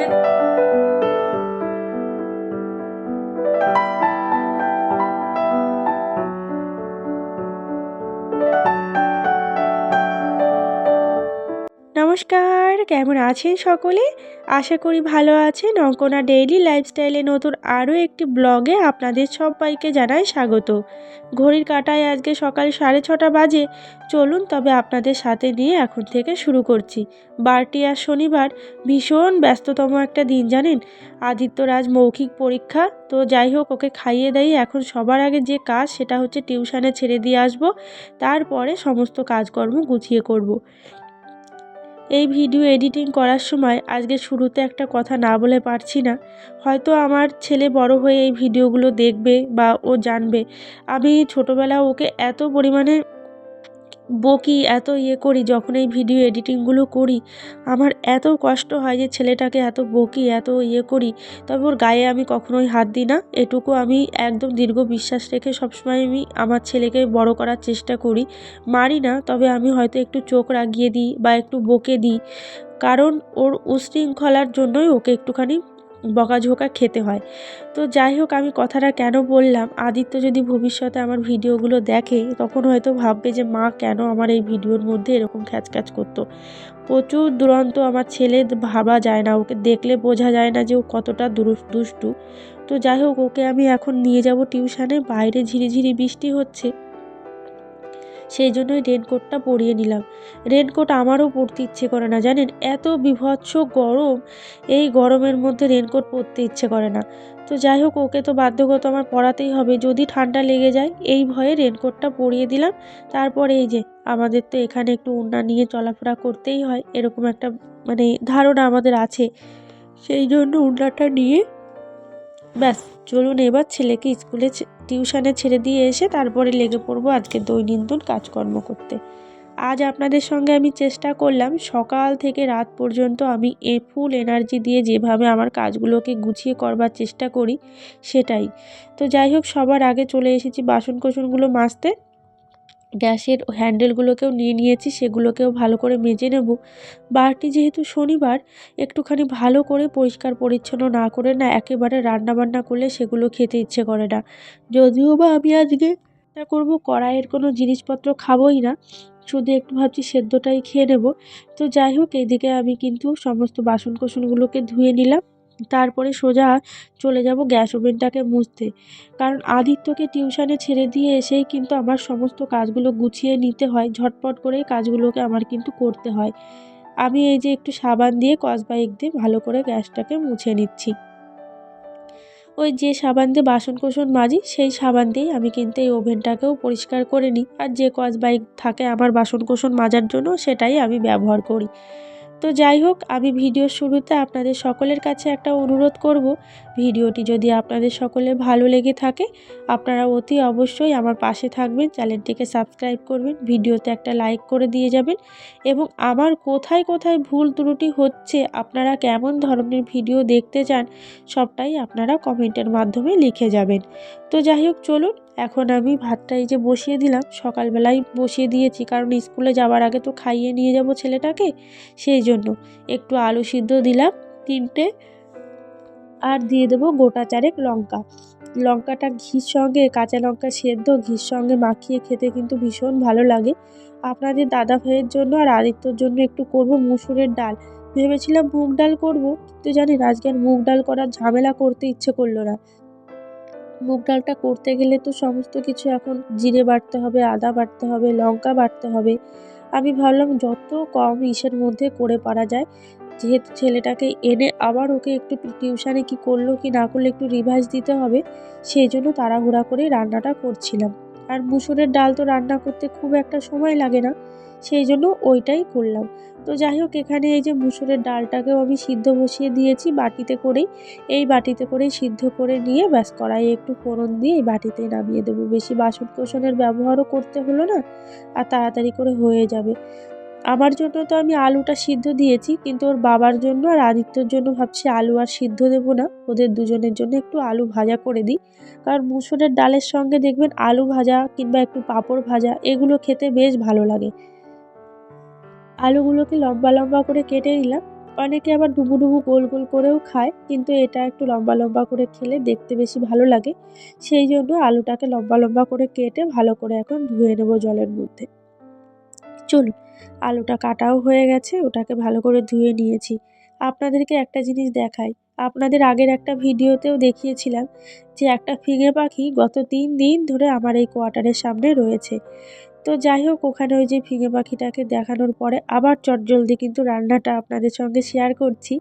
থাকবেন কেমন আছেন সকলে? আশা করি ভালো আছেন। অঙ্কনা ডেইলি লাইফস্টাইলে নতুন আরও একটি ব্লগে আপনাদের সবাইকে জানাই স্বাগত। ঘড়ির কাটায় আজকে সকাল সাড়ে ছটা বাজে। চলুন তবে আপনাদের সাথে নিয়ে এখন থেকে শুরু করছি। বারটি আর শনিবার, ভীষণ ব্যস্ততম একটা দিন, জানেন? আদিত্যরাজ মৌখিক পরীক্ষা, তো যাই হোক, ওকে খাইয়ে দাইয়ে এখন সবার আগে যে কাজ, সেটা হচ্ছে টিউশানে ছেড়ে দিয়ে আসব। তারপরে সমস্ত কাজকর্ম গুছিয়ে করব। এই ভিডিও এডিটিং করার সময় আজকে শুরুতে একটা কথা না বলে পারছি না। হয়তো আমার ছেলে বড় হয়ে এই ভিডিওগুলো দেখবে বা ও জানবে। আমি ছোটোবেলা ওকে এত পরিমাণে বকি এত ইয়ে করি, যখন এই ভিডিও এডিটিংগুলো করি, আমার এত কষ্ট হয় যে ছেলেটাকে এত বকি, এত ইয়ে করি, তবে ওর গায়ে আমি কখনোই হাত দিই না। এটুকু আমি একদম দীর্ঘ বিশ্বাস রেখে সবসময় আমি আমার ছেলেকে বড় করার চেষ্টা করি। মারি না, তবে আমি হয়তো একটু চোখ রাগিয়ে দিই বা একটু বকে দিই। কারণ ওর উশৃঙ্খলার জন্যই ওকে একটুখানি বকাঝোকা খেতে হয়। তো যাই হোক, আমি কথাটা কেন বললাম? আদিত্য যদি ভবিষ্যতে আমার ভিডিওগুলো দেখে, তখন হয়তো ভাববে যে, মা, কেন আমার এই ভিডিওর মধ্যে এরকম খ্যাচ খ্যাচ করতো? প্রচুর দুরন্ত আমার ছেলে ভাবা যায় না। ওকে দেখলে বোঝা যায় না যে ও কতটা দুষ্টু। তো যাই হোক, ওকে আমি এখন নিয়ে যাব টিউশানে। বাইরে ঝিরিঝিরি বৃষ্টি হচ্ছে। সেই জন্যই রেনকোটটা পরিয়ে নিলাম। রেনকোট আমারও পরতে ইচ্ছে করে না, জানেন? এত বিভৎস গরম, এই গরমের মধ্যে রেনকোট পরতে ইচ্ছে করে না। তো যাই হোক, ওকে তো বাধ্যগত আমার পরাতেই হবে। যদি ঠান্ডা লেগে যায়, এই ভয়ে রেনকোটটা পরিয়ে দিলাম। তারপর এই যে, আমাদের তো এখানে একটু উন্না নিয়ে চলাফেরা করতেই হয়, এরকম একটা মানে ধারণা আমাদের আছে। সেই জন্য উন্নাটা নিয়ে ব্যাস, চলুন এবার ছেলেকে স্কুলে টিউশানে ছেড়ে দিয়ে এসে তারপরে লেগে পড়ব আজকে দৈনন্দিন কাজকর্ম করতে। আজ আপনাদের সঙ্গে আমি চেষ্টা করলাম, সকাল থেকে রাত পর্যন্ত আমি এ ফুল এনার্জি দিয়ে যেভাবে আমার কাজগুলোকে গুছিয়ে করবার চেষ্টা করি, সেটাই। তো যাই হোক, সবার আগে চলে এসেছি বাসন কোসনগুলো মাজতে। গ্যাসের হ্যান্ডেলগুলোকেও নিয়ে নিয়েছি, সেগুলোকেও ভালো করে মেজে নেব। বারটি যেহেতু শনিবার, একটুখানি ভালো করে পরিষ্কার পরিচ্ছন্ন না করে না একেবারে রান্না বান্না করলে সেগুলো খেতে ইচ্ছে করে না। যদিও বা আমি আজকে করব কড়াইয়ের কোনো জিনিসপত্র খাবোই না, শুধু একটু ভাবছি সেদ্ধটাই খেয়ে নেব। তো যাই হোক এইদিকে আমি কিন্তু সমস্ত বাসন কোসনগুলোকে ধুয়ে নিলাম। তারপরে সোজা চলে যাব গ্যাস ওভেনটাকে মুছতে। কারণ আদিত্যকে টিউশানে ছেড়ে দিয়ে এসেই কিন্তু আমার সমস্ত কাজগুলো গুছিয়ে নিতে হয়, ঝটপট করেই কাজগুলোকে আমার কিন্তু করতে হয়। আমি এই যে একটু সাবান দিয়ে কসবাইক দিয়ে ভালো করে গ্যাসটাকে মুছে নিচ্ছি। ওই যে সাবান দিয়ে বাসন কোসন মাজি, সেই সাবান দিয়েই আমি কিন্তু এই ওভেনটাকেও পরিষ্কার করে নিই। আর যে কসবাইক থাকে আমার বাসন কোসন মাজার জন্য সেটাই আমি ব্যবহার করি। তো যাই হোক, আমি ভিডিওর শুরুতে আপনাদের সকলের কাছে একটা অনুরোধ করব, ভিডিওটি যদি আপনাদের সকলের ভালো লেগে থাকে, আপনারা অতি অবশ্যই আমার পাশে থাকবেন, চ্যানেলটিকে সাবস্ক্রাইব করবেন, ভিডিওতে একটা লাইক করে দিয়ে যাবেন এবং আমার কোথায় কোথায় ভুল ত্রুটি হচ্ছে, আপনারা কেমন ধরনের ভিডিও দেখতে চান, সবটাই আপনারা কমেন্টের মাধ্যমে লিখে যাবেন। তো যাই হোক, চলুন এখন আমি ভাতটা এই যে বসিয়ে দিলাম, সকালবেলায় বসিয়ে দিয়েছি, কারণ স্কুলে যাওয়ার আগে তো খাইয়ে নিয়ে যাব ছেলেটাকে, সেই জন্য একটু আলু সিদ্ধ দিলাম তিনটে, আর দিয়ে দেবো গোটা চারেক লঙ্কা। লঙ্কাটা ঘির সঙ্গে, কাঁচা লঙ্কা সেদ্ধ, ঘির সঙ্গে মাখিয়ে খেতে কিন্তু ভীষণ ভালো লাগে। আপনাদের দাদা ভাইয়ের জন্য আর আদিত্যর জন্য একটু করব মুসুরের ডাল। ভেবেছিলাম মুগ ডাল করব, কিন্তু জানেন আজকে মুগ ডাল করার ঝামেলা করতে ইচ্ছে করল না। মুগ ডালটা করতে গেলে তো সমস্ত কিছু এখন জিরে বাটতে হবে, আদা বাটতে হবে, লঙ্কা বাটতে হবে। আমি ভাবলাম যত কম ইসের মধ্যে করে পারা যায়, যেহেতু ছেলেটাকে এনে আবার ওকে একটু টিউশানে কি করল কি না করল একটু রিভাইজ দিতে হবে, সেই জন্য তাড়াহুড়া করে রান্নাটা করছিলাম। আর মুসুরের ডাল তো রান্না করতে খুব একটা সময় লাগে না। সেই জন্য ওইটাই করলাম। তো যাই হোক, এখানে এই যে মুসুরের ডালটাকেও আমি সিদ্ধ বসিয়ে দিয়েছি বাটিতে করেই। এই বাটিতে করেই সিদ্ধ করে নিয়ে ব্যাস কড়াইয়ে একটু ফোড়ন দিয়ে এই বাটিতে নামিয়ে দেবো। বেশি বাসন কোসনের ব্যবহারও করতে হলো না, আর তাড়াতাড়ি করে হয়ে যাবে। আমার জন্য তো আমি আলুটা সিদ্ধ দিয়েছি, কিন্তু ওর বাবার জন্য আর আদিত্যর জন্য ভাবছি আলু আর সিদ্ধ দেবো না। ওদের দুজনের জন্য একটু আলু ভাজা করে দিই। কারণ মুসুরের ডালের সঙ্গে দেখবেন আলু ভাজা কিংবা একটু পাঁপড় ভাজা, এগুলো খেতে বেশ ভালো লাগে। আলুগুলোকে লম্বা লম্বা করে কেটে নিলাম। অনেকে আবার ডুবু ডুবু গোল গোল করেও খায়, কিন্তু এটা একটু লম্বা লম্বা করে খেলে দেখতে বেশি ভালো লাগে। সেই জন্য আলুটাকে লম্বা লম্বা করে কেটে ভালো করে এখন ধুয়ে নেব জলের মধ্যে। চলুন, আলুটা কাটাও হয়ে গেছে, ওটাকে ভালো করে ধুয়ে নিয়েছি। আপনাদেরকে একটা জিনিস দেখাই। আপনাদের আগের একটা ভিডিওতেও দেখিয়েছিলাম যে একটা ফিঙে পাখি গত তিন দিন ধরে আমার এই কোয়ার্টারের সামনে রয়েছে। তো যাই হোক, ওখানে ওই যে ফিঙে পাখিটাকে দেখানোর পরে আবার চটজলদি কিন্তু রান্নাটা আপনাদের সঙ্গে শেয়ার করছি।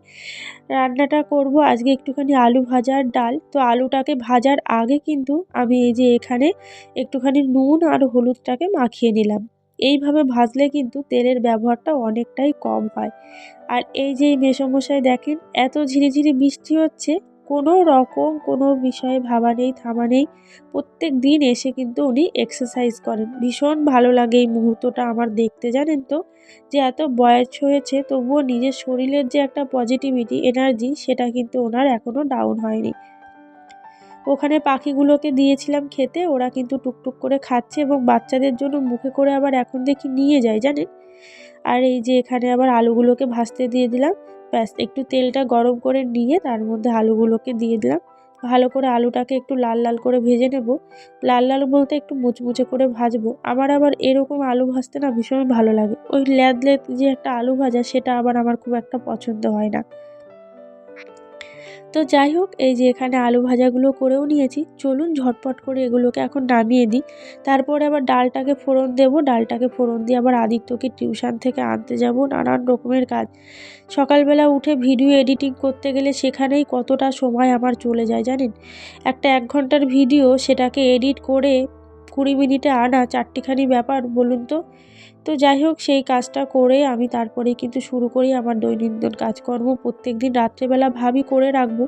রান্নাটা করব আজকে একটুখানি আলু ভাজার ডাল। তো আলুটাকে ভাজার আগে কিন্তু আমি এই যে এখানে একটুখানি নুন আর হলুদটাকে মাখিয়ে নিলাম। এইভাবে ভাজলে কিন্তু তেলের ব্যবহারটা অনেকটাই কম হয়। আর এই যে মেসমশাই দেখেন, এত ঝিরিঝিরি বৃষ্টি হচ্ছে কোনো রকম কোনো বিষয়ে ভাবা নেই, থামা নেই। প্রত্যেক দিন এসে কিন্তু উনি এক্সারসাইজ করেন। ভীষণ ভালো লাগে এই মুহূর্তটা আমার দেখতে, জানেন তো? যে এত বয়স হয়েছে, তবুও নিজের শরীরের যে একটা পজিটিভিটি এনার্জি সেটা কিন্তু ওনার এখনও ডাউন হয়নি। ওখানে পাখিগুলোকে দিয়েছিলাম খেতে, ওরা কিন্তু টুকটুক করে খাচ্ছে এবং বাচ্চাদের জন্য মুখে করে আবার এখন দেখি নিয়ে যায়, জানেন? আর এই যে এখানে আবার আলুগুলোকে ভাজতে দিয়ে দিলাম। ব্যাস, একটু তেলটা গরম করে নিয়ে তার মধ্যে আলুগুলোকে দিয়ে দিলাম। ভালো করে আলুটাকে একটু লাল লাল করে ভেজে নেব। লাল লাল বলতে একটু মুচমুচে করে ভাজবো। আমার আবার এরকম আলু ভাজতে না ভীষণ ভালো লাগে। ওই ল্যাদ ল্যাদ যে একটা আলু ভাজা, সেটা আবার আমার খুব একটা পছন্দ হয় না। তো যাই হোক, এই যে এখানে আলু ভাজাগুলো করেও নিয়েছি। চলুন ঝটপট করে এগুলোকে এখন নামিয়ে দিই। তারপরে আবার ডালটাকে ফোড়ন দেব। ডালটাকে ফোড়ন দিয়ে আবার আদিত্যকে টিউশন থেকে আনতে যাব নানান রকমের কাজ। সকালবেলা উঠে ভিডিও এডিটিং করতে গেলে সেখানেই কতটা সময় আমার চলে যায় জানেন? একটা এক ঘণ্টার ভিডিও সেটাকে এডিট করে কুড়ি মিনিটে আনা চারটিখানি ব্যাপার, বলুন তো। তো যাই হোক, সেই কাজটা করে আমি তারপরে কিন্তু শুরু করি আমার দৈনন্দিন কাজকর্ম। প্রত্যেক দিন রাত্রেবেলা ভাবি করে রাখব।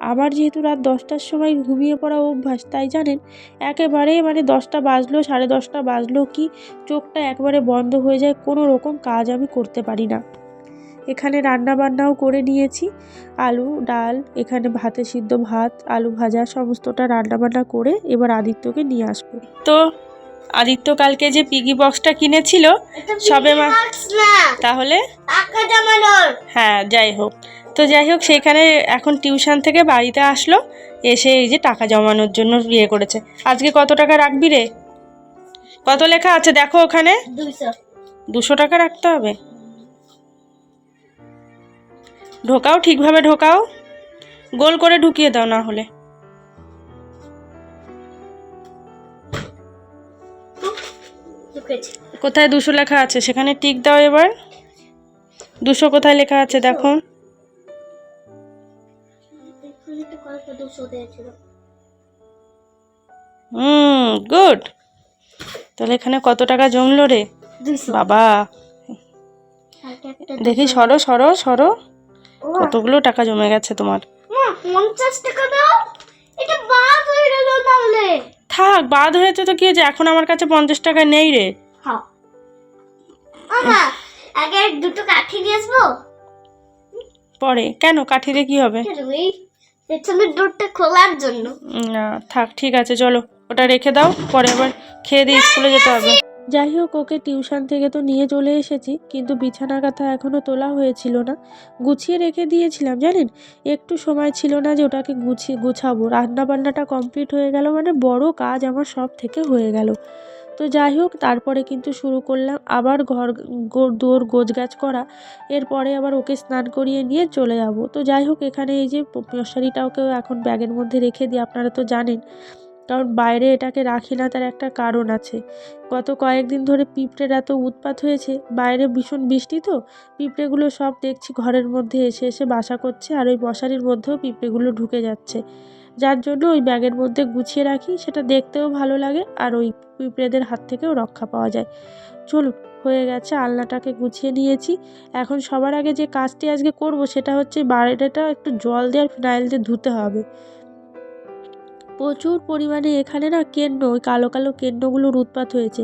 আমার যেহেতু রাত দশটার সময় ঘুমিয়ে পড়া অভ্যাস, তাই জানেন? একেবারে মানে দশটা বাজলো, সাড়ে দশটা বাজলো কি চোখটা একবারে বন্ধ হয়ে যায়, কোনো রকম কাজ আমি করতে পারি না। এখানে রান্না বান্নাও করে নিয়েছি। আলু, ডাল, এখানে ভাতে সিদ্ধ ভাত, আলু ভাজা, সমস্তটা রান্না বান্না করে এবার আদিত্যকে নিয়ে আসব। তো আদিত্য কালকে যে পিগি বক্সটা কিনেছিল সবে মা তাহলে? হ্যাঁ যাই হোক। তো যাই হোক সেখানে এখন টিউশন থেকে বাড়িতে আসলো এসে এই যে টাকা জমানোর জন্য ইয়ে করেছে। আজকে কত টাকা রাখবি রে? কত লেখা আছে দেখো ওখানে? দুশো টাকা রাখতে হবে। ঢোকাও ঠিকভাবে ঢোকাও। গোল করে ঢুকিয়ে দাও না হলে। কোথায় দুশো লেখা আছে? সেখানে টিক দাও এবার। দুশো কোথায় লেখা আছে দেখো। Hmm good. তাহলে এখানে কত টাকা জমলো রে? বাবা। দেখি সরো সরো সরো। কতগুলো টাকা জমে গেছে তোমার? পঞ্চাশ টাকা দাও? এটা বাদ হয়ে গেল তাহলে। থাক বাদ হয়েছে তো কি হয়েছে? এখন আমার কাছে পঞ্চাশ টাকা নেই রে। হ্যাঁ। আগে দুটো কাঠি নিয়ে আসব? পরে। কেন? কাঠি দিয়ে কি হবে? পেছনের ডোরটা খোলার জন্য। না থাক ঠিক আছে চলো। ওটা রেখে দাও পরে আবার খেয়ে দিয়ে স্কুলে যেতে হবে। যাই হোক, ওকে টিউশন থেকে তো নিয়ে চলে এসেছি, কিন্তু বিছানা কাঁথা এখনও তোলা হয়েছিল না। গুছিয়ে রেখে দিয়েছিলাম, জানেন? একটু সময় ছিল না যে ওটাকে গুছিয়ে গুছাবো। রান্না বান্নাটা কমপ্লিট হয়ে গেল মানে বড় কাজ আমার সব থেকে হয়ে গেল। তো যাই হোক, তারপরে কিন্তু শুরু করলাম আবার ঘর দুয়ার গোছগাছ করা। এরপরে আবার ওকে স্নান করিয়ে নিয়ে চলে যাব। তো যাই হোক, এখানে এই যে মশারিটাকেও এখন ব্যাগের মধ্যে রেখে দিই, আপনারা তো জানেন। কারণ বাইরে এটাকে রাখি না তার একটা কারণ আছে। গত কয়েকদিন ধরে পিঁপড়ের এত উৎপাত হয়েছে, বাইরে ভীষণ বৃষ্টি তো, পিঁপড়েগুলো সব দেখছি ঘরের মধ্যে এসে এসে বাসা করছে আর ওই মশারির মধ্যেও পিঁপড়েগুলো ঢুকে যাচ্ছে। যার জন্য ওই ব্যাগের মধ্যে গুছিয়ে রাখি, সেটা দেখতেও ভালো লাগে আর ওই পিঁপড়েদের হাত থেকেও রক্ষা পাওয়া যায়। চলুন, হয়ে গেছে, আলনাটাকে গুছিয়ে নিয়েছি। এখন সবার আগে যে কাজটি আজকে করব, সেটা হচ্ছে বাইরেটা একটু জল দিয়ে আর ফিনাইল দিয়ে ধুতে হবে। প্রচুর পরিমাণে এখানে না কেন্ন ওই কালো কালো কেন্নগুলোর উৎপাত হয়েছে।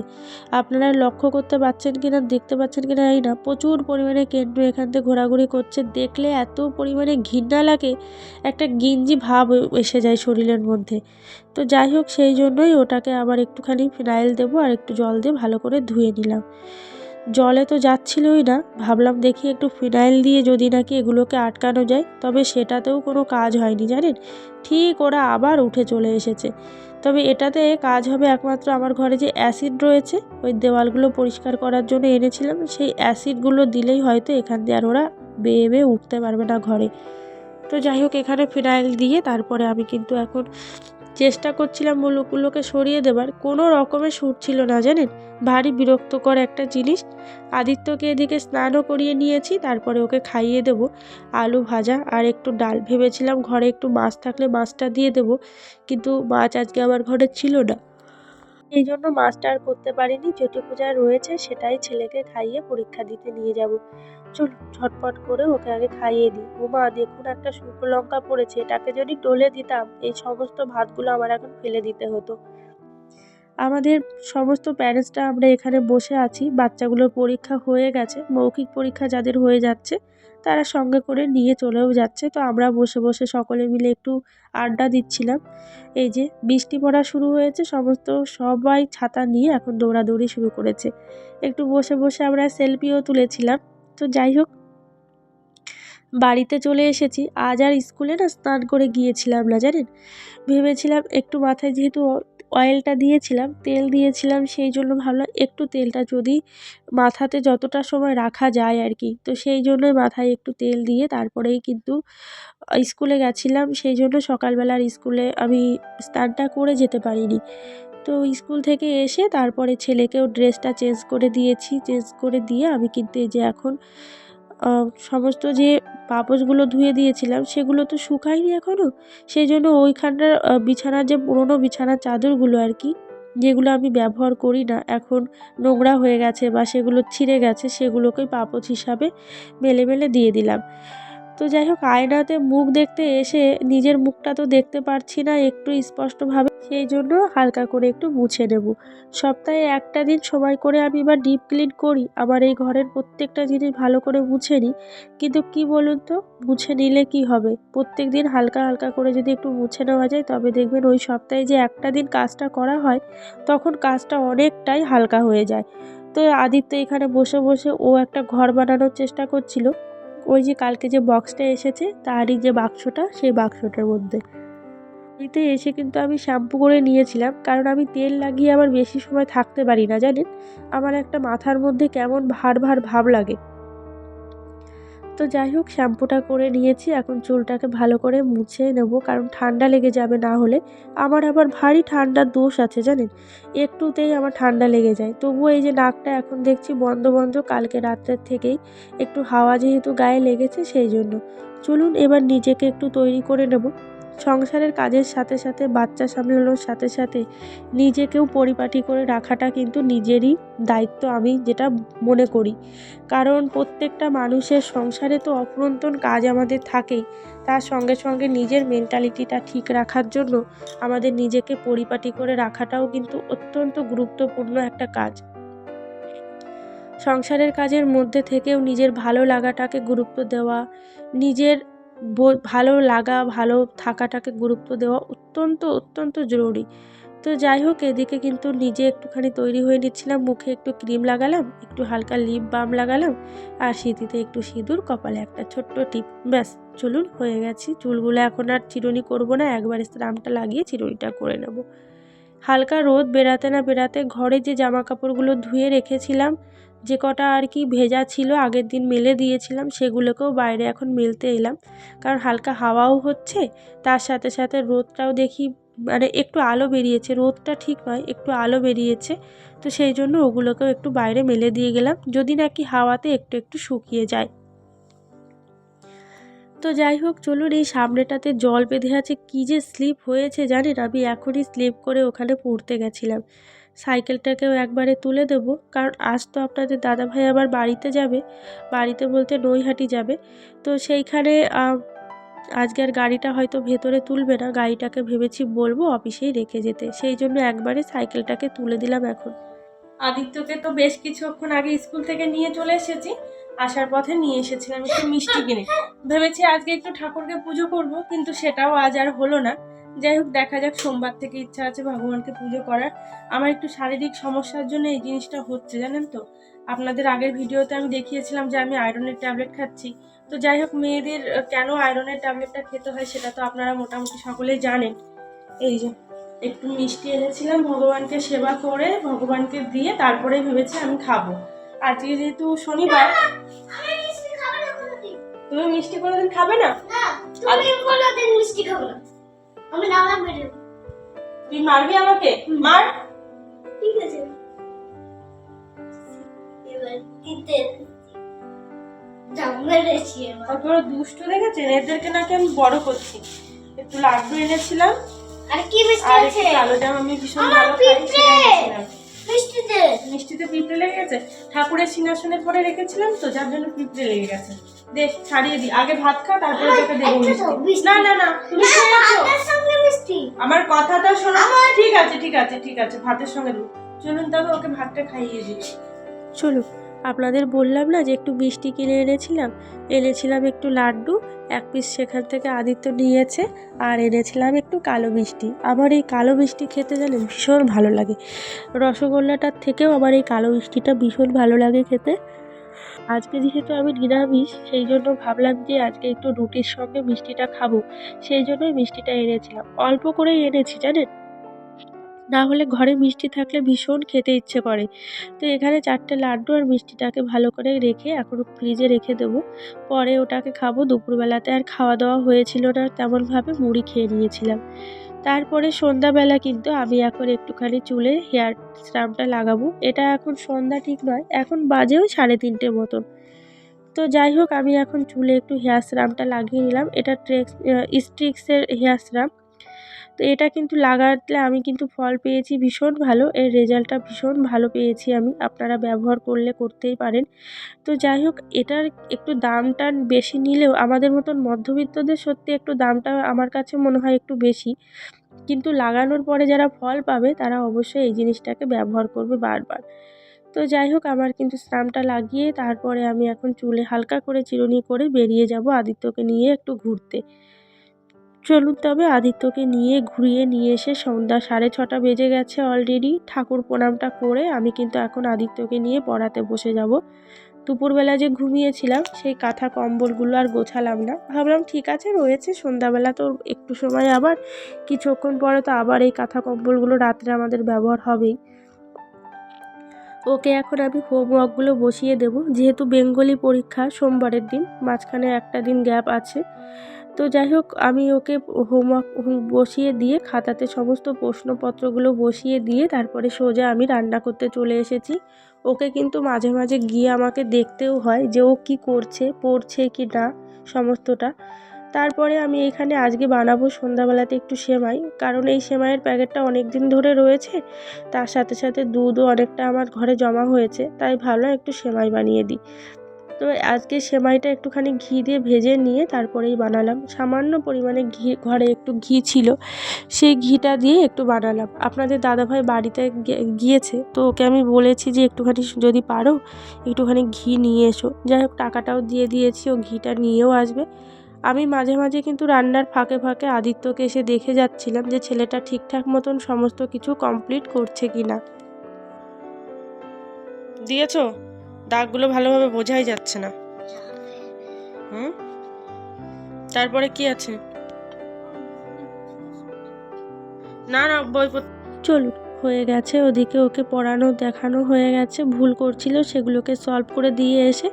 আপনারা লক্ষ্য করতে পারছেন কি না দেখতে পাচ্ছেন কি না এই না। প্রচুর পরিমাণে কেন্ন এখান থেকে ঘোরাঘুরি করছে। দেখলে এত পরিমাণে ঘৃণা লাগে, একটা গিঞ্জি ভাব এসে যায় শরীরের মধ্যে। তো যাই হোক, সেই জন্যই ওটাকে আবার একটুখানি ফিনাইল দেবো আর একটু জল দিয়ে ভালো করে ধুয়ে নিলাম। জলে তো যাচ্ছিলই না। ভাবলাম দেখি একটু ফিনাইল দিয়ে যদি নাকি এগুলোকে আটকানো যায়, তবে সেটাতেও কোনো কাজ হয়নি, জানেন? ঠিক ওরা আবার উঠে চলে এসেছে। তবে এটাতে কাজ হবে একমাত্র আমার ঘরে যে অ্যাসিড রয়েছে, ওই দেওয়ালগুলো পরিষ্কার করার জন্য এনেছিলাম। সেই অ্যাসিডগুলো দিলেই হয়তো এখান দিয়ে আর ওরা বেয়ে বেয়ে উঠতে পারবে না ঘরে। তো যাই হোক, এখানে ফিনাইল দিয়ে তারপরে আমি কিন্তু এখন চেষ্টা করছিলাম মুলুকগুলোকে সরিয়ে দেবার, কোনো রকমের সুর ছিল না, জানেন? ভারী বিরক্তকর একটা জিনিস। আদিত্যকে এদিকে স্নানও করিয়ে নিয়েছি, তারপরে ওকে খাইয়ে দেব। আলু ভাজা আর একটু ডাল ভেবেছিলাম ঘরে একটু মাছ থাকলে মাছটা দিয়ে দেব, কিন্তু মাছ আজকে আমার ঘরে ছিল না। এই জন্য মাছটা আর করতে পারিনি। যেটুকু যা রয়েছে সেটাই ছেলেকে খাইয়ে পরীক্ষা দিতে নিয়ে যাব। চলুন ঝটপট করে ওকে আগে খাইয়ে দিই। ওমা দেখুন একটা শুকনো লঙ্কা পড়েছে। এটাকে যদি ডলে দিতাম, এই সমস্ত ভাতগুলো আমার এখন ফেলে দিতে হতো। আমাদের সমস্ত প্যারেন্টসরা আমরা এখানে বসে আছি। বাচ্চাগুলোর পরীক্ষা হয়ে গেছে। মৌখিক পরীক্ষা যাদের হয়ে যাচ্ছে তারা সঙ্গে করে নিয়ে চলেও যাচ্ছে। তো আমরা বসে বসে সকলে মিলে একটু আড্ডা দিচ্ছিলাম। এই যে বৃষ্টি পড়া শুরু হয়েছে, সমস্ত সবাই ছাতা নিয়ে এখন দৌড়াদৌড়ি শুরু করেছে। একটু বসে বসে আমরা সেলফিও তুলেছিলাম। তো যাই হোক, বাড়িতে চলে এসেছি। আজ আর স্কুলে না স্নান করে গিয়েছিলাম না, জানেন? ভেবেছিলাম একটু মাথায় যেহেতু অয়েলটা দিয়েছিলাম, তেল দিয়েছিলাম, সেই জন্য ভাবলাম একটু তেলটা যদি মাথাতে যতটা সময় রাখা যায় আর কি, তো সেই জন্যই মাথায় একটু তেল দিয়ে তারপরেই কিন্তু স্কুলে গেছিলাম, সেই জন্য সকালবেলার স্কুলে আমি স্নানটা করে যেতে পারিনি। তো স্কুল থেকে এসে তারপরে ছেলেকেও ড্রেসটা চেঞ্জ করে দিয়েছি চেঞ্জ করে দিয়ে আমি কিন্তু এই যে এখন সমস্ত যে পাপোশগুলো ধুয়ে দিয়েছিলাম সেগুলো তো শুকায়নি এখনও সেই জন্য ওইখানটার বিছানার যে পুরনো বিছানার চাদরগুলো আর কি, যেগুলো আমি ব্যবহার করি না, এখন নোংরা হয়ে গেছে বা সেগুলো ছিঁড়ে গেছে সেগুলোকে পাপোশ হিসাবে মেলে মেলে দিয়ে দিলাম। তো যাই হোক, আয়নাতে মুখ দেখতে এসে নিজের মুখটা তো দেখতে পারছি না একটু স্পষ্টভাবে, সেই জন্য হালকা করে একটু মুছে নেব। সপ্তাহে একটা দিন সময় করে আমি এবার ডিপ ক্লিন করি আমার এই ঘরের প্রত্যেকটা জিনিস ভালো করে মুছে নিই। কিন্তু কি বলুন তো, মুছে নিলে কি হবে? প্রত্যেক দিন হালকা হালকা করে যদি একটু মুছে নেওয়া যায়, তবে দেখবেন ওই সপ্তাহে যে একটা দিন কাজটা করা হয়, তখন কাজটা অনেকটাই হালকা হয়ে যায়। তো আদিত্য এখানে বসে বসে ও একটা ঘর বানানোর চেষ্টা করছিল। ওই যে কালকে যে বক্সটা এসেছে, তারই যে বাক্সটা, সেই বাক্সটার মধ্যে। এতে এসে কিন্তু আমি শ্যাম্পু করে নিয়েছিলাম, কারণ আমি তেল লাগিয়ে আবার বেশি সময় থাকতে পারি না, জানেন? আমার একটা মাথার মধ্যে কেমন ভার ভার ভাব লাগে। তো যাই হোক, শ্যাম্পুটা করে নিয়েছি। এখন চুলটাকে ভালো করে মুছে নেব, কারণ ঠান্ডা লেগে যাবে না হলে। আমার আবার ভারী ঠান্ডার দোষ আছে, জানেন? একটুতেই আমার ঠান্ডা লেগে যায়। তবুও এই যে নাকটা এখন দেখছি বন্ধ বন্ধ, কালকে রাত্রের থেকেই একটু হাওয়া যেহেতু গায়ে লেগেছে, সেই জন্য। চলুন এবার নিজেকে একটু তৈরি করে নেব। সংসারের কাজের সাথে সাথে, বাচ্চা সামলানোর সাথে সাথে নিজেকেও পরিপাটি করে রাখাটা কিন্তু নিজেরই দায়িত্ব, আমি যেটা মনে করি। কারণ প্রত্যেকটা মানুষের সংসারে তো অফুরন্তন কাজ আমাদের থাকেই। তার সঙ্গে সঙ্গে নিজের মেন্টালিটিটা ঠিক রাখার জন্য আমাদের নিজেকে পরিপাটি করে রাখাটাও কিন্তু অত্যন্ত গুরুত্বপূর্ণ একটা কাজ। সংসারের কাজের মধ্যে থেকেও নিজের ভালো লাগাটাকে গুরুত্ব দেওয়া, নিজের ভালো লাগা, ভালো থাকাটাকে গুরুত্ব দেওয়া অত্যন্ত অত্যন্ত জরুরি। তো যাই হোক, এদিকে কিন্তু নিজে একটুখানি তৈরি হয়ে নিচ্ছিলাম, মুখে একটু ক্রিম লাগালাম, একটু হালকা লিপ বাম লাগালাম, আর সিঁথিতে একটু সিঁদুর, কপালে একটা ছোট্ট টিপ, ব্যাস, চলুন হয়ে গেছি। চুলগুলো এখন আর চিরুনি করব না, একবার স্ত্রামটা লাগিয়ে চিরুনিটা করে নেব। হালকা রোদ বেরাতে না বেরাতে ঘরে যে জামা কাপড়গুলো ধুয়ে রেখেছিলাম যে কটা আর কি ভেজা ছিল, আগের দিন মেলে দিয়েছিলাম, সেগুলোকেও বাইরে এখন মেলতে এলাম। কারণ হালকা হাওয়াও হচ্ছে, তার সাথে সাথে রোদটাও দেখি মানে একটু আলো বেরিয়েছে, রোদটা ঠিক নয়, একটু আলো বেরিয়েছে, তো সেই জন্য ওগুলোকেও একটু বাইরে মেলে দিয়ে গেলাম, যদি নাকি হাওয়াতে একটু একটু শুকিয়ে যায়। তো যাই হোক, চলুন এই সামনেটাতে জল বেঁধে আছে, কী যে স্লিপ হয়েছে জানেন? আমি এখনই স্লিপ করে ওখানে পড়তে গেছিলাম। সাইকেলটাকেও একবারে তুলে দেব, কারণ আজ তো আপনাদের দাদাভাই আবার বাড়িতে যাবে। বাড়িতে বলতে নৈহাটি যাবে। তো সেইখানে আজকে আর গাড়িটা হয়তো ভেতরে তুলবে না। গাড়িটাকে ভেবেছি বলব অফিসেই রেখে যেতে। সেই জন্য একবারে সাইকেলটাকে তুলে দিলাম এখন। আদিত্যকে তো বেশ কিছুক্ষণ আগে স্কুল থেকে নিয়ে চলে এসেছি। আসার পথে নিয়ে এসেছিলাম একটু মিষ্টি কিনে। ভেবেছি আজকে একটু ঠাকুরকে পুজো করব, কিন্তু সেটাও আজ আর হলো না। যাই হোক, দেখা যাক, সোমবার থেকে ইচ্ছা আছে ভগবানকে পুজো করার। আমার একটু শারীরিক সমস্যার জন্য এই জিনিসটা হচ্ছে, জানেন তো? আপনাদের আগের ভিডিওতে আমি দেখিয়েছিলাম যে আমি আয়রনের ট্যাবলেট খাচ্ছি। তো যাই হোক, মেয়েদের কেন আয়রনের ট্যাবলেটটা খেতে হয় সেটা তো আপনারা মোটামুটি সকলেই জানেন। এই যে, একটু মিষ্টি এনেছিলাম, ভগবানকে সেবা করে, ভগবানকে দিয়ে তারপরে ভেবেছি আমি খাব। আজকে যেহেতু শনিবার, তুমি মিষ্টি কোনোদিন খাবে না? কোনোদিন মিষ্টি খাব না। আমি না তুই মারবি আমাকে? মার। ঠিক আছে। এবার দুষ্টু দেখেছেন? এদেরকে নাকি আমি বড় করছি। একটু লাড্ডু এনেছিলাম। আর কি মিষ্টি আর আছে? একটু জাম আমি ভীষণ ভালো খাই সেটা পিঁপড়ে। এনেছিলাম মিষ্টি দে মিষ্টিতে পিঁপড়ে লেগে গেছে। ঠাকুরের সিংহাসনে পরে রেখেছিলাম তো যার জন্য পিঁপড়ে লেগে গেছে। দেখ ছাড়িয়ে দি। আগে ভাত খা তারপরে তোকে দেবো মিষ্টি। না না না তুমি সঙ্গে মিষ্টি। আমার কথাটা শোনো। ঠিক আছে ঠিক আছে ঠিক আছে ভাতের সঙ্গে দেবো। চলুন তবে ওকে ভাতটা খাইয়ে দিই। চলুন। আপনাদের বললাম না যে একটু মিষ্টি কিনে এনেছিলাম? এনেছিলাম একটু লাড্ডু, এক পিস সেখান থেকে আদিত্য নিয়েছে আর এনেছিলাম একটু কালো মিষ্টি। আমার এই কালো মিষ্টি খেতে জানেন ভীষণ ভালো লাগে। রসগোল্লাটার থেকেও আমার এই কালো মিষ্টিটা ভীষণ ভালো লাগে খেতে। আজকে যেহেতু আমি নিরামিষ, সেই জন্য ভাবলাম যে আজকে একটু রুটির সঙ্গে মিষ্টিটা খাব। সেই জন্যই মিষ্টিটা এনেছিলাম। অল্প করেই এনেছি, জানেন? না হলে ঘরে মিষ্টি থাকলে ভীষণ খেতে ইচ্ছে করে। তো এখানে চারটে লাড্ডু আর মিষ্টিটাকে ভালো করে রেখে এখন ফ্রিজে রেখে দেবো। পরে ওটাকে খাব। দুপুরবেলাতে আর খাওয়া দাওয়া হয়েছিল না, তেমনভাবে মুড়ি খেয়ে নিয়েছিলাম। তারপরে সন্ধ্যাবেলা কিন্তু আমি এখন একটুখানি চুলে হেয়ার স্রামটা লাগাবো। এটা এখন সন্ধ্যা ঠিক নয়, এখন বাজেও সাড়ে তিনটে মতন। তো যাই হোক, আমি এখন চুলে একটু হেয়ার স্রামটা লাগিয়ে নিলাম। এটা ট্রেক্স স্ট্রিক্সের হেয়ার স্রাম তো এটা কিন্তু লাগাতে আমি কিন্তু ফল পেয়েছি ভীষণ ভালো। এর রেজাল্টটা ভীষণ ভালো পেয়েছি আমি। আপনারা ব্যবহার করলে করতেই পারেন। তো যাই হোক, এটার একটু দামটা বেশি নিলেও আমাদের মতন মধ্যবিত্তদের সত্যি একটু দামটা আমার কাছে মনে হয় একটু বেশি। কিন্তু লাগানোর পরে যারা ফল পাবে, তারা অবশ্যই এই জিনিসটাকে ব্যবহার করবে বারবার। তো যাই হোক, আমার কিন্তু স্নামটা লাগিয়ে তারপরে আমি এখন চুলে হালকা করে চিরুনি করে বেরিয়ে যাব আদিত্যকে নিয়ে একটু ঘুরতে। চলুন তবে আদিত্যকে নিয়ে ঘুরিয়ে নিয়ে এসে সন্ধ্যা সাড়ে ছটা বেজে গেছে অলরেডি ঠাকুর প্রণামটা করে আমি কিন্তু এখন আদিত্যকে নিয়ে পড়াতে বসে যাব। দুপুরবেলা যে ঘুমিয়েছিলাম, সেই কাঁথা কম্বলগুলো আর গোছালাম না। ভাবলাম, ঠিক আছে, রয়েছে, সন্ধ্যাবেলা তো একটু সময় আবার। কিছুক্ষণ পরে তো আবার এই কাঁথা কম্বলগুলো রাত্রে আমাদের ব্যবহার হবেই। ওকে এখন আমি হোমওয়ার্কগুলো বসিয়ে দেবো। যেহেতু বেঙ্গলি পরীক্ষা সোমবারের দিন, মাঝখানে একটা দিন গ্যাপ আছে। তো যাই হোক, আমি ওকে হোমওয়ার্ক বসিয়ে দিয়ে খাতাতে সমস্ত প্রশ্নপত্রগুলো বসিয়ে দিয়ে তারপরে সোজা আমি রান্না করতে চলে এসেছি। ওকে কিন্তু মাঝে মাঝে গিয়ে আমাকে দেখতেও হয় যে ও কী করছে, পড়ছে কি না, সমস্তটা। তারপরে আমি এখানে আজকে বানাবো সন্ধ্যাবেলাতে একটু সেমাই, কারণ এই সেমাইয়ের প্যাকেটটা অনেক দিন ধরে রয়েছে, তার সাথে সাথে দুধও অনেকটা আমার ঘরে জমা হয়েছে, তাই ভাবলাম একটু সেমাই বানিয়ে দিই। তো আজকে সেমাইটা একটুখানি ঘি দিয়ে ভেজে নিয়ে তারপরেই বানালাম। সামান্য পরিমাণে ঘি, ঘরে একটু ঘি ছিল, সেই ঘিটা দিয়ে একটু বানালাম। আপনাদের দাদাভাই বাড়িতে গিয়েছে, তো ওকে আমি বলেছি যে একটুখানি যদি পারো একটুখানি ঘি নিয়ে এসো। যাই হোক, টাকাটাও দিয়ে দিয়েছি, ও ঘিটা নিয়েও আসবে। আমি মাঝে মাঝে কিন্তু রান্নার ফাঁকে ফাঁকে আদিত্যকে এসে দেখে যাচ্ছিলাম যে ছেলেটা ঠিকঠাক মতন সমস্ত কিছু কমপ্লিট করছে কি না দিয়েছ? দাগগুলো ভালোভাবে বোঝাই যাচ্ছে না। হুম? তারপরে কি আছে? না না, বই চলুন হয়ে গেছে। ওদিকে ওকে পড়ানো, দেখানো হয়ে গেছে। ভুল করছিল, সেগুলোকে সলভ করে দিয়ে এসে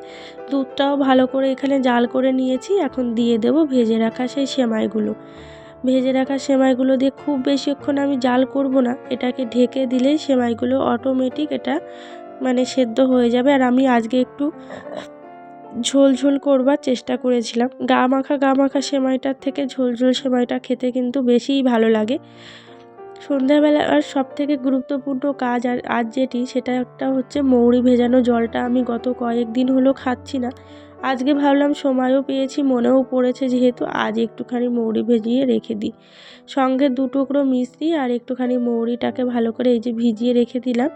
দুধটাও ভালো করে এখানে জাল করে নিয়েছি। এখন দিয়ে দেব ভেজে রাখা সেই সেমাইগুলো। ভেজে রাখা সেমাইগুলো দিয়ে খুব বেশিক্ষণ আমি জাল করব না। এটাকে ঢেকে দিলেই সেমাইগুলো অটোমেটিক এটা মানে সেদ্ধ হয়ে যাবে। আর আমি আজকে একটু ঝোল ঝোল করবার চেষ্টা করেছিলাম। গা মাখা গা মাখা সেমাইটার থেকে ঝোল ঝোল সেমাইটা খেতে কিন্তু বেশিই ভালো লাগে। সন্ধ্যাবেলা আর সব থেকে গুরুত্বপূর্ণ কাজ আর আজ যেটি সেটা একটা হচ্ছে মৌরি ভেজানো জলটা আমি গত কয়েকদিন হলো খাচ্ছি না। আজকে ভাবলাম সময়ও পেয়েছি, মনেও পড়েছে, যেহেতু আজ একটুখানি মৌরি ভেজিয়ে রেখে দিই। সঙ্গে দু টুকরো মিষ্টি আর একটুখানি মৌরিটাকে ভালো করে এই যে ভিজিয়ে রেখে দিলাম।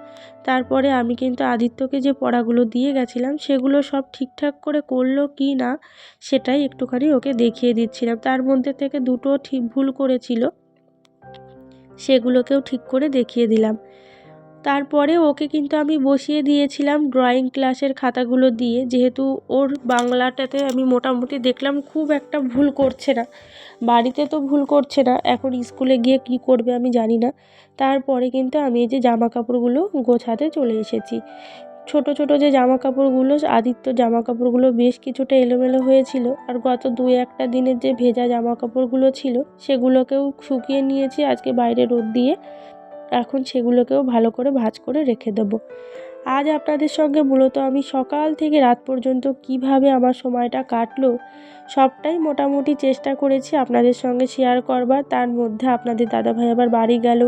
তারপরে আমি কিন্তু আদিত্যকে যে পড়াগুলো দিয়ে গেছিলাম, সেগুলো সব ঠিকঠাক করে করল কি না, সেটাই একটুখানি ওকে দেখিয়ে দিচ্ছিলাম। তার মধ্যে থেকে দুটো ঠিক ভুল করেছিল, সেগুলোকেও ঠিক করে দেখিয়ে দিলাম। তারপরে ওকে কিন্তু আমি বসিয়ে দিয়েছিলাম ড্রয়িং ক্লাসের খাতাগুলো দিয়ে। যেহেতু ওর বাংলাটাতে আমি মোটামুটি দেখলাম খুব একটা ভুল করছে না। বাড়িতে তো ভুল করছে না, এখন স্কুলে গিয়ে কি করবে আমি জানি না। তারপরে কিন্তু আমি এই যে জামা কাপড়গুলো গোছাতে চলে এসেছি। ছোট ছোট যে জামা কাপড়গুলো আদিত্য জামা কাপড়গুলো বেশ কিছুটা এলোমেলো হয়েছিল। আর গত দু একটা দিনের যে ভেজা জামা কাপড়গুলো ছিল, সেগুলোকেও শুকিয়ে নিয়েছি। আজকে বাইরে রোদ দিয়ে এখন সেগুলোকেও ভালো করে ভাঁজ করে রেখে দেবো। আজ আপনাদের সঙ্গে মূলত আমি সকাল থেকে রাত পর্যন্ত কীভাবে আমার সময়টা কাটলো, সবটাই মোটামুটি চেষ্টা করেছি আপনাদের সঙ্গে শেয়ার করবার। তার মধ্যে আপনাদের দাদাভাই আবার বাড়ি গেল।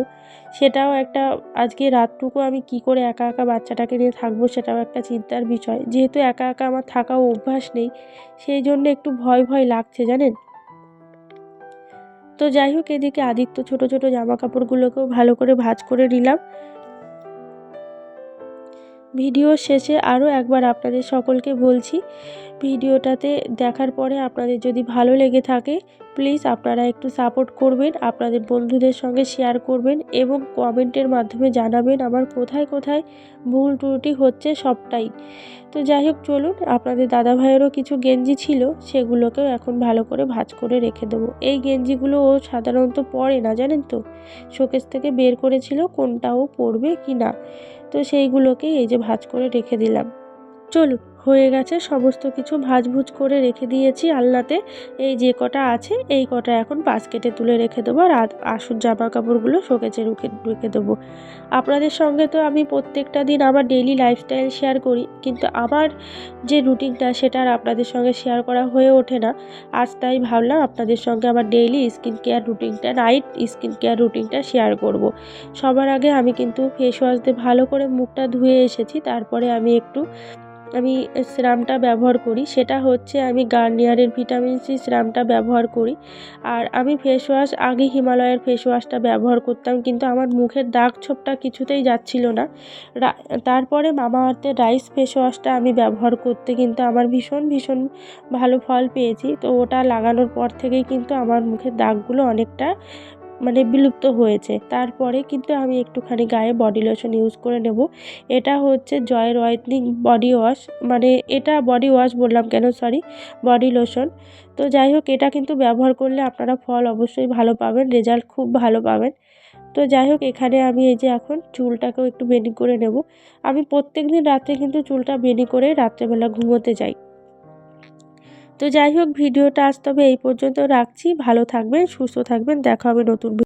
সেটাও একটা, আজকে রাতটুকু আমি কি করে একা একা বাচ্চাটাকে নিয়ে থাকব সেটাও একটা চিন্তার বিষয়। যেহেতু একা একা আমার থাকাও অভ্যাস নেই, সেই জন্য একটু ভয় ভয় লাগছে জানেন? তো যাই হোক, এদিকে আদিত্য ছোট ছোট জামা কাপড়গুলোকেও ভালো করে ভাজ করে নিলাম। ভিডিও শেষে আরও একবার আপনাদের সকলকে বলছি, ভিডিওটাতে দেখার পরে আপনাদের যদি ভালো লেগে থাকে প্লিজ আপনারা একটু সাপোর্ট করবেন, আপনাদের বন্ধুদের সঙ্গে শেয়ার করবেন এবং কমেন্টের মাধ্যমে জানাবেন আমার কোথায় কোথায় ভুল ত্রুটি হচ্ছে সবটাই। তো যাই হোক, চলুন, আপনাদের দাদা ভাইয়েরও কিছু গেঞ্জি ছিল, সেগুলোকেও এখন ভালো করে ভাঁজ করে রেখে দেবো। এই গেঞ্জিগুলো ও সাধারণত পরে না, জানেন তো? শোকেস থেকে বের করেছিল কোনটা ও পরবে কি না। তো সেইগুলোকে এই যে ভাঁজ করে রেখে দিলাম। চলুন হয়ে গেছে, সমস্ত কিছু ভাজভুজ করে রেখে দিয়েছি আলনাতে। এই যে কটা আছে, এই কটা এখন বাস্কেটে তুলে রেখে দেবো আর আসুন জামা কাপড়গুলো শোকেচে রুখে রেখে দেবো। আপনাদের সঙ্গে তো আমি প্রত্যেকটা দিন আমার ডেইলি লাইফস্টাইল শেয়ার করি, কিন্তু আমার যে রুটিনটা সেটা আর আপনাদের সঙ্গে শেয়ার করা হয়ে ওঠে না। আজ তাই ভাবলাম আপনাদের সঙ্গে আমার ডেইলি স্কিন কেয়ার রুটিনটা নাইট স্কিন কেয়ার রুটিনটা শেয়ার করব। সবার আগে আমি কিন্তু ফেস ওয়াশ দিয়ে ভালো করে মুখটা ধুয়ে এসেছি, তারপরে আমি একটু আমি সিরামটা ব্যবহার করি, সেটা হচ্ছে আমি গার্নিয়ারের ভিটামিন সি সিরামটা ব্যবহার করি। আর আমি ফেস ওয়াশ আগে হিমালয়ের ফেস ওয়াশটা ব্যবহার করতাম, কিন্তু আমার মুখের দাগ ছোপটা কিছুতেই যাচ্ছিল না। তারপরে মামা আর্থের রাইস ফেস ওয়াশটা আমি ব্যবহার করতে কিন্তু আমার ভীষণ ভীষণ ভালো ফল পেয়েছি। তো ওটা লাগানোর পর থেকেই কিন্তু আমার মুখের দাগগুলো অনেকটা মানে বিলুপ্ত হয়েছে। তারপরে কিন্তু আমি একটুখানি গায়ে বডি লোশন ইউজ করে নেব। এটা হচ্ছে জয়ের হোয়াইটনিং বডি ওয়াশ মানে এটা বডি ওয়াশ বললাম কেন সরি বডি লোশন তো যাই হোক, এটা কিন্তু ব্যবহার করলে আপনারা ফল অবশ্যই ভালো পাবেন রেজাল্ট খুব ভালো পাবেন। তো যাই হোক, এখানে আমি এই যে এখন চুলটাকেও একটু বেনি করে নেব। আমি প্রত্যেক দিন রাত্রে কিন্তু চুলটা বেনি করে রাত্রেবেলা ঘুমোতে যাই। তো যাই হোক, ভিডিওটা আজ তবে এই পর্যন্ত রাখছি। ভালো থাকবেন, সুস্থ থাকবেন, দেখা হবে নতুন